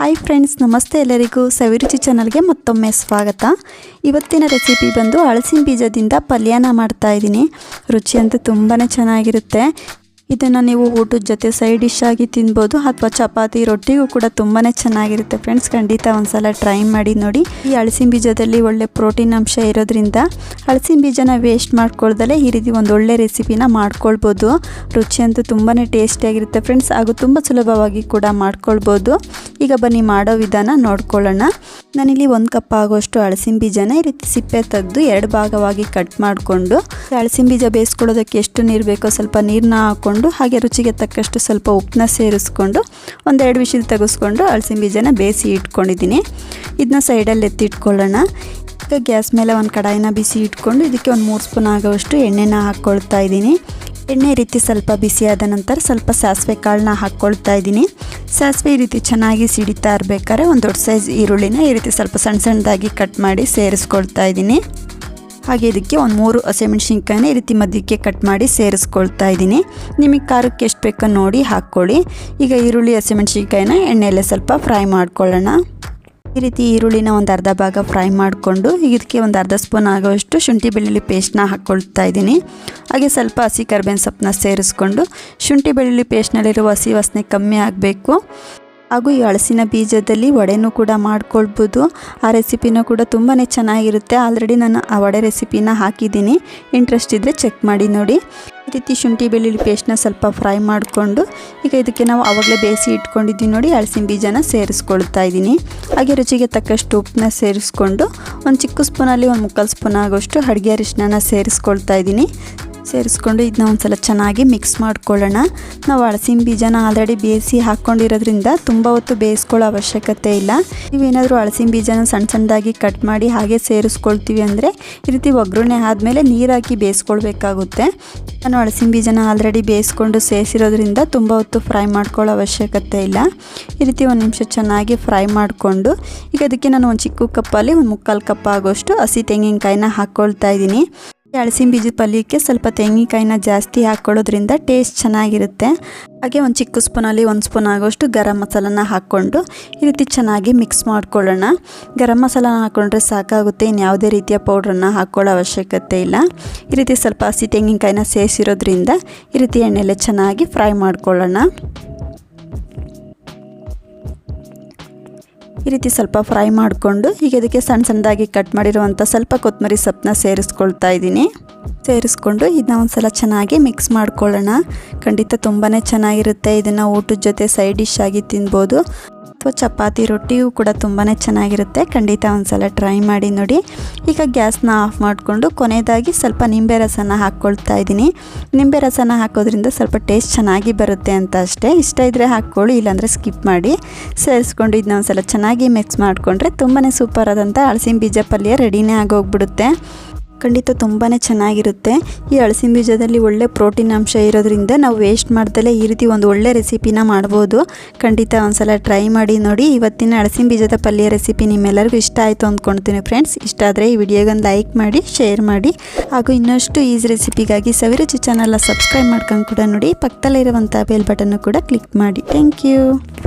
Hi friends ನಮಸ್ತೆ ಎಲ್ಲರಿಗೂ. ಸವಿರುಚಿ ಚಾನಲ್ಗೆ ಮತ್ತೊಮ್ಮೆ ಸ್ವಾಗತ. ಇವತ್ತಿನ ರೆಸಿಪಿ ಬಂದು ಹಳಸಿನ ಬೀಜದಿಂದ ಪಲ್ಯನ ಮಾಡ್ತಾ ಇದ್ದೀನಿ. ರುಚಿ ಅಂತೂ ತುಂಬಾ ಚೆನ್ನಾಗಿರುತ್ತೆ. ಇದನ್ನು ನೀವು ಊಟದ ಜೊತೆ ಸೈಡ್ ಡಿಶ್ ಆಗಿ ತಿನ್ಬೋದು ಅಥವಾ ಚಪಾತಿ, ರೊಟ್ಟಿಗೂ ಕೂಡ ತುಂಬಾ ಚೆನ್ನಾಗಿರುತ್ತೆ ಫ್ರೆಂಡ್ಸ್ ಖಂಡಿತ ಒಂದ್ಸಲ ಟ್ರೈ ಮಾಡಿ ನೋಡಿ. ಈ ಹಳಸಿನ ಬೀಜದಲ್ಲಿ ಒಳ್ಳೆ ಪ್ರೋಟೀನ್ ಅಂಶ ಇರೋದ್ರಿಂದ ಹಳಸಿನ ಬೀಜನ ವೇಸ್ಟ್ ಮಾಡ್ಕೊಳ್ದಲೆ ಈ ರೀತಿ ಒಂದು ಒಳ್ಳೆ ರೆಸಿಪಿನ ಮಾಡ್ಕೊಳ್ಬೋದು. ರುಚಿ ಅಂತೂ ತುಂಬಾ ಟೇಸ್ಟಿಯಾಗಿರುತ್ತೆ ಫ್ರೆಂಡ್ಸ್ ಹಾಗೂ ತುಂಬ ಸುಲಭವಾಗಿ ಕೂಡ ಮಾಡ್ಕೊಳ್ಬೋದು. ಈಗ ಬನ್ನಿ ಮಾಡೋ ವಿಧಾನ ನೋಡ್ಕೊಳ್ಳೋಣ. ನಾನಿಲ್ಲಿ ಒಂದು ಕಪ್ ಆಗುವಷ್ಟು ಹಳಸಿನ ಬೀಜನ ಈ ರೀತಿ ಸಿಪ್ಪೆ ತೆಗೆದು ಎರಡು ಭಾಗವಾಗಿ ಕಟ್ ಮಾಡಿಕೊಂಡು ಹಳಸಿನ ಬೀಜ ಬೇಯಿಸ್ಕೊಳ್ಳೋದಕ್ಕೆ ಎಷ್ಟು ನೀರು ಬೇಕೋ ಸ್ವಲ್ಪ ನೀರನ್ನ ಹಾಕ್ಕೊಂಡು ಹಾಗೆ ರುಚಿಗೆ ತಕ್ಕಷ್ಟು ಸ್ವಲ್ಪ ಉಪ್ಪನ್ನ ಸೇರಿಸ್ಕೊಂಡು, ಒಂದೆರಡು ವಿಷಲ್ ತೆಗೆಸ್ಕೊಂಡು ಹಳಸಿನ ಬೀಜನ ಬೇಯಿಸಿ ಇಟ್ಕೊಂಡಿದ್ದೀನಿ. ಇದನ್ನ ಸೈಡಲ್ಲಿ ಎತ್ತಿ ಇಟ್ಕೊಳ್ಳೋಣ ಈಗ ಗ್ಯಾಸ್ ಮೇಲೆ ಒಂದು ಕಡಾಯಿನ ಬಿಸಿ ಇಟ್ಕೊಂಡು, ಇದಕ್ಕೆ ಒಂದು ಮೂರು ಸ್ಪೂನ್ ಆಗೋವಷ್ಟು ಎಣ್ಣೆನ ಹಾಕ್ಕೊಳ್ತಾ ಇದ್ದೀನಿ. ಎಣ್ಣೆ ರೀತಿ ಸ್ವಲ್ಪ ಬಿಸಿಯಾದ ನಂತರ ಸ್ವಲ್ಪ ಸಾಸಿವೆ ಕಾಳನ್ನ ಹಾಕ್ಕೊಳ್ತಾ ಇದ್ದೀನಿ. ಸಾಸಿವೆ ಈ ರೀತಿ ಚೆನ್ನಾಗಿ ಸಿಡಿತಾ ಇರಬೇಕಾದ್ರೆ ಒಂದು ದೊಡ್ಡ ಸೈಜ್ ಈರುಳ್ಳಿನ ಈ ರೀತಿ ಸ್ವಲ್ಪ ಸಣ್ಣ ಸಣ್ಣದಾಗಿ ಕಟ್ ಮಾಡಿ ಸೇರಿಸ್ಕೊಳ್ತಾ ಇದ್ದೀನಿ. ಹಾಗೆ ಇದಕ್ಕೆ ಒಂದು ಮೂರು ಹಸಿಮೆಣ್ಸಿನ್ಕಾಯಿನ ಈ ರೀತಿ ಮಧ್ಯಕ್ಕೆ ಕಟ್ ಮಾಡಿ ಸೇರಿಸ್ಕೊಳ್ತಾ ಇದ್ದೀನಿ. ನಿಮಗೆ ಖಾರಕ್ಕೆ ಎಷ್ಟು ಬೇಕೋ ನೋಡಿ ಹಾಕ್ಕೊಳ್ಳಿ. ಈಗ ಈರುಳ್ಳಿ, ಹಸಿಮೆಣ್ಸಿನ್ಕಾಯಿನ ಎಣ್ಣೆಯಲ್ಲೇ ಸ್ವಲ್ಪ ಫ್ರೈ ಮಾಡ್ಕೊಳ್ಳೋಣ. ಈ ರೀತಿ ಈರುಳ್ಳಿನ ಒಂದು ಅರ್ಧ ಭಾಗ ಫ್ರೈ ಮಾಡಿಕೊಂಡು ಇದಕ್ಕೆ ಒಂದು ಅರ್ಧ ಸ್ಪೂನ್ ಆಗೋಷ್ಟು ಶುಂಠಿ ಬೆಳ್ಳುಳ್ಳಿ ಪೇಸ್ಟ್ನ ಹಾಕ್ಕೊಳ್ತಾ ಇದ್ದೀನಿ. ಹಾಗೆ ಸ್ವಲ್ಪ ಹಸಿ ಕರ್ಬೇವಿನ ಸೊಪ್ಪನ್ನ ಸೇರಿಸ್ಕೊಂಡು ಶುಂಠಿ ಬೆಳ್ಳುಳ್ಳಿ ಪೇಸ್ಟ್ನಲ್ಲಿರುವ ಹಸಿ ವಾಸನೆ ಕಮ್ಮಿ ಆಗಬೇಕು. ಹಾಗೂ ಈ ಹಳಸಿನ ಬೀಜದಲ್ಲಿ ವಡೆನೂ ಕೂಡ ಮಾಡ್ಕೊಳ್ಬೋದು. ಆ ರೆಸಿಪಿನೂ ಕೂಡ ತುಂಬಾ ಚೆನ್ನಾಗಿರುತ್ತೆ. ಆಲ್ರೆಡಿ ನಾನು ಆ ವಡೆ ರೆಸಿಪಿನ ಹಾಕಿದ್ದೀನಿ. ಇಂಟ್ರೆಸ್ಟ್ ಇದ್ದರೆ ಚೆಕ್ ಮಾಡಿ ನೋಡಿ. ಈ ರೀತಿ ಶುಂಠಿ ಬೆಳ್ಳುಳ್ಳಿ ಪೇಸ್ಟ್ನ ಸ್ವಲ್ಪ ಫ್ರೈ ಮಾಡಿಕೊಂಡು, ಈಗ ಇದಕ್ಕೆ ನಾವು ಆವಾಗಲೇ ಬೇಯಿಸಿ ಇಟ್ಕೊಂಡಿದ್ದೀವಿ ನೋಡಿ ಹಳಸಿನ ಬೀಜನ ಸೇರಿಸ್ಕೊಳ್ತಾ ಇದ್ದೀನಿ. ಹಾಗೆ ರುಚಿಗೆ ತಕ್ಕಷ್ಟು ಉಪ್ಪನ್ನ ಸೇರಿಸ್ಕೊಂಡು, ಒಂದು ಚಿಕ್ಕ ಸ್ಪೂನಲ್ಲಿ ಒಂದು ಮುಕ್ಕಾಲು ಸ್ಪೂನ್ ಆಗೋಷ್ಟು ಅಡುಗೆ ಅರಿಶಿನ ಸೇರಿಸ್ಕೊಳ್ತಾ ಇದ್ದೀನಿ. ಸೇರಿಸ್ಕೊಂಡು ಇದನ್ನ ಒಂದ್ಸಲ ಚೆನ್ನಾಗಿ ಮಿಕ್ಸ್ ಮಾಡ್ಕೊಳ್ಳೋಣ. ನಾವು ಹಳಸಿನ ಬೀಜನ ಆಲ್ರೆಡಿ ಬೇಯಿಸಿ ಹಾಕ್ಕೊಂಡಿರೋದ್ರಿಂದ ತುಂಬ ಹೊತ್ತು ಬೇಯಿಸ್ಕೊಳ್ಳೋ ಅವಶ್ಯಕತೆ ಇಲ್ಲ. ನೀವೇನಾದರೂ ಹಳಸಿನ ಬೀಜನ ಸಣ್ಣ ಸಣ್ಣದಾಗಿ ಕಟ್ ಮಾಡಿ ಹಾಗೆ ಸೇರಿಸ್ಕೊಳ್ತೀವಿ ಅಂದರೆ ಈ ರೀತಿ ಒಗ್ಗರಣೆ ಆದಮೇಲೆ ನೀರಾಕಿ ಬೇಯಿಸ್ಕೊಳ್ಬೇಕಾಗುತ್ತೆ. ನಾನು ಹಳಸಿನ ಬೀಜನ ಆಲ್ರೆಡಿ ಬೇಯಿಸ್ಕೊಂಡು ಸೇರಿಸಿರೋದ್ರಿಂದ ತುಂಬ ಹೊತ್ತು ಫ್ರೈ ಮಾಡ್ಕೊಳ್ಳೋ ಅವಶ್ಯಕತೆ ಇಲ್ಲ. ಈ ರೀತಿ ಒಂದು ನಿಮಿಷ ಚೆನ್ನಾಗಿ ಫ್ರೈ ಮಾಡಿಕೊಂಡು, ಈಗ ಅದಕ್ಕೆ ನಾನು ಒಂದು ಚಿಕ್ಕ ಕಪ್ಪಲ್ಲಿ ಒಂದು ಮುಕ್ಕಾಲು ಕಪ್ ಆಗೋಷ್ಟು ಹಸಿ ತೆಂಗಿನಕಾಯಿನ ಹಾಕ್ಕೊಳ್ತಾ ಇದ್ದೀನಿ. ಹಳಸಿನ ಬೀಜದ ಪಲ್ಯಕ್ಕೆ ಸ್ವಲ್ಪ ತೆಂಗಿನಕಾಯಿನ ಜಾಸ್ತಿ ಹಾಕ್ಕೊಳ್ಳೋದ್ರಿಂದ ಟೇಸ್ಟ್ ಚೆನ್ನಾಗಿರುತ್ತೆ. ಹಾಗೆ ಒಂದು ಚಿಕ್ಕ ಸ್ಪೂನಲ್ಲಿ ಒಂದು ಸ್ಪೂನ್ ಆಗೋಷ್ಟು ಗರಂ ಮಸಾಲನ ಹಾಕ್ಕೊಂಡು ಈ ರೀತಿ ಚೆನ್ನಾಗಿ ಮಿಕ್ಸ್ ಮಾಡ್ಕೊಳ್ಳೋಣ. ಗರಂ ಮಸಾಲನ ಹಾಕ್ಕೊಂಡ್ರೆ ಸಾಕಾಗುತ್ತೆ ಇನ್ನು ಯಾವುದೇ ರೀತಿಯ ಪೌಡ್ರನ್ನು ಹಾಕ್ಕೊಳ್ಳೋ ಅವಶ್ಯಕತೆ ಇಲ್ಲ. ಈ ರೀತಿ ಸ್ವಲ್ಪ ಹಸಿ ತೆಂಗಿನಕಾಯಿನ ಸೇರಿಸಿರೋದ್ರಿಂದ ಈ ರೀತಿ ಎಣ್ಣೆಲೆ ಚೆನ್ನಾಗಿ ಫ್ರೈ ಮಾಡ್ಕೊಳ್ಳೋಣ. ಈ ರೀತಿ ಸ್ವಲ್ಪ ಫ್ರೈ ಮಾಡಿಕೊಂಡು ಈಗ ಅದಕ್ಕೆ ಸಣ್ಣ ಸಣ್ಣದಾಗಿ ಕಟ್ ಮಾಡಿರುವಂಥ ಸ್ವಲ್ಪ ಕೊತ್ತಂಬರಿ ಸೊಪ್ಪನ್ನ ಸೇರಿಸ್ಕೊಳ್ತಾ ಇದ್ದೀನಿ. ಸೇರಿಸ್ಕೊಂಡು ಇದನ್ನ ಒಂದು ಸಲ ಚೆನ್ನಾಗಿ ಮಿಕ್ಸ್ ಮಾಡ್ಕೊಳ್ಳೋಣ. ಖಂಡಿತ ತುಂಬಾ ಚೆನ್ನಾಗಿರುತ್ತೆ. ಇದನ್ನು ಊಟದ ಜೊತೆ ಸೈಡ್ ಡಿಶ್ ಆಗಿ ತಿನ್ಬೋದು. ಅಥವಾ ಚಪಾತಿ ರೊಟ್ಟಿಯೂ ಕೂಡ ತುಂಬಾ ಚೆನ್ನಾಗಿರುತ್ತೆ. ಖಂಡಿತ ಒಂದ್ಸಲ ಟ್ರೈ ಮಾಡಿ ನೋಡಿ. ಈಗ ಗ್ಯಾಸ್ನ ಆಫ್ ಮಾಡಿಕೊಂಡು ಕೊನೆಯದಾಗಿ ಸ್ವಲ್ಪ ನಿಂಬೆ ರಸನ ಹಾಕ್ಕೊಳ್ತಾ ಇದ್ದೀನಿ. ನಿಂಬೆ ರಸನ ಹಾಕೋದ್ರಿಂದ ಸ್ವಲ್ಪ ಟೇಸ್ಟ್ ಚೆನ್ನಾಗಿ ಬರುತ್ತೆ ಅಂತ ಅಷ್ಟೇ. ಇಷ್ಟ ಇದ್ದರೆ ಹಾಕ್ಕೊಳ್ಳಿ, ಇಲ್ಲಾಂದರೆ ಸ್ಕಿಪ್ ಮಾಡಿ. ಸೇರಿಸ್ಕೊಂಡು ಇದನ್ನ ಒಂದ್ಸಲ ಚೆನ್ನಾಗಿ ಮಿಕ್ಸ್ ಮಾಡಿಕೊಂಡ್ರೆ ತುಂಬಾ ಸೂಪರ್ ಆದಂಥ ಹಳಸಿನ ಬೀಜ ಪಲ್ಯ ರೆಡಿನೇ ಆಗೋಗ್ಬಿಡುತ್ತೆ. ಖಂಡಿತ ತುಂಬಾ ಚೆನ್ನಾಗಿರುತ್ತೆ. ಈ ಹಳಸಿನ ಬೀಜದಲ್ಲಿ ಒಳ್ಳೆ ಪ್ರೋಟೀನ್ ಅಂಶ ಇರೋದ್ರಿಂದ ನಾವು ವೇಸ್ಟ್ ಮಾಡ್ದಲೇ ಈ ರೀತಿ ಒಂದು ಒಳ್ಳೆ ರೆಸಿಪಿನ ಮಾಡ್ಬೋದು. ಖಂಡಿತ ಒಂದ್ಸಲ ಟ್ರೈ ಮಾಡಿ ನೋಡಿ. ಇವತ್ತಿನ ಹಳಸಿನ ಬೀಜದ ಪಲ್ಯ ರೆಸಿಪಿ ನಿಮ್ಮೆಲ್ಲರಿಗೂ ಇಷ್ಟ ಆಯಿತು ಅಂದ್ಕೊಳ್ತೀನಿ ಫ್ರೆಂಡ್ಸ್ ಇಷ್ಟ ಆದರೆ ಈ ವಿಡಿಯೋಗೊಂದು ಲೈಕ್ ಮಾಡಿ ಶೇರ್ ಮಾಡಿ. ಹಾಗೂ ಇನ್ನಷ್ಟು ಈಸಿ ರೆಸಿಪಿಗಾಗಿ ಸವಿರುಚಿ ಚಾನಲ್ನ ಸಬ್ಸ್ಕ್ರೈಬ್ ಮಾಡ್ಕೊಂಡು ಕೂಡ ನೋಡಿ. ಪಕ್ಕದಲ್ಲಿರುವಂಥ ಬೆಲ್ ಬಟನ್ನು ಕೂಡ ಕ್ಲಿಕ್ ಮಾಡಿ. Thank you